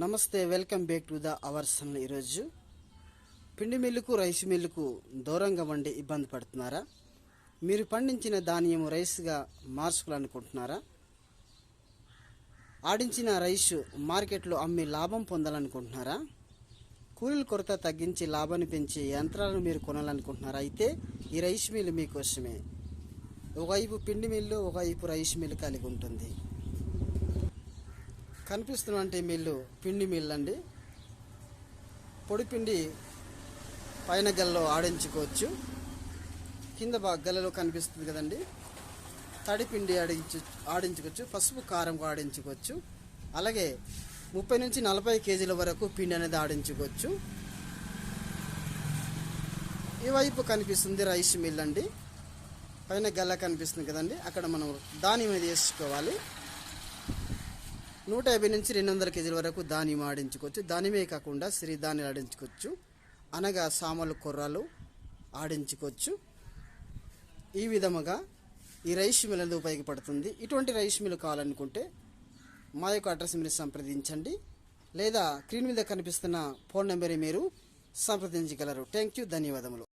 నమస్తే welcome back to the hours ఈరోజు. పిండి మిల్లుకు రైస్ మిల్లుకు దూరంగా వండి ఇబ్బంది పడుతున్నారా? మీరు పండించిన ధాన్యం రైస్గా మార్చుకోవాలనుకుంటున్నారా? ఆడించిన రైస్ మార్కెట్లో అమ్మి లాభం పొందాలనుకుంటున్నారా? కూలీల కొరత తగ్గించి లాభాన్ని పెంచే యంత్రాలను మీరు కొనాలనుకుంటున్నారా? అయితే ఈ రైస్ మిల్లు మీకోసమే. ఒకవైపు పిండి మిల్లు ఒకవైపు రైస్ మిల్లు కలిగి ఉంటుంది. కనిపిస్తున్నటువంటి మిల్లు పిండి మిల్లు అండి పొడి పిండి పైన గల్లలో ఆడించుకోవచ్చు. కింద బా గల్లలో కనిపిస్తుంది కదండి. తడి పిండి ఆడించు ఆడించుకోవచ్చు. పసుపు కారం కూడా ఆడించుకోవచ్చు. అలాగే ముప్పై నుంచి నలభై కేజీల వరకు పిండి అనేది ఆడించుకోవచ్చు. ఈ వైపు కనిపిస్తుంది రైస్ మిల్ అండి పైన గల్ల కనిపిస్తుంది కదండి. అక్కడ మనం దాని మీద వేసుకోవాలి. నూట యాభై నుంచి రెండు వందల కేజీల వరకు ధాన్యం ఆడించుకోవచ్చు. దానిమే కాకుండా సిరిధాన్యాలు ఆడించుకోవచ్చు. అనగా సామలు కొర్రలు ఆడించుకోవచ్చు. ఈ విధముగా ఈ రైస్ మిల్ అనేది ఉపయోగపడుతుంది. ఇటువంటి రైస్ మిల్ కావాలనుకుంటే మా యొక్క అడ్రస్ మీరు సంప్రదించండి. లేదా స్క్రీన్ మీద కనిపిస్తున్న ఫోన్ నెంబర్ మీరు సంప్రదించగలరు. Thank you. ధన్యవాదములు.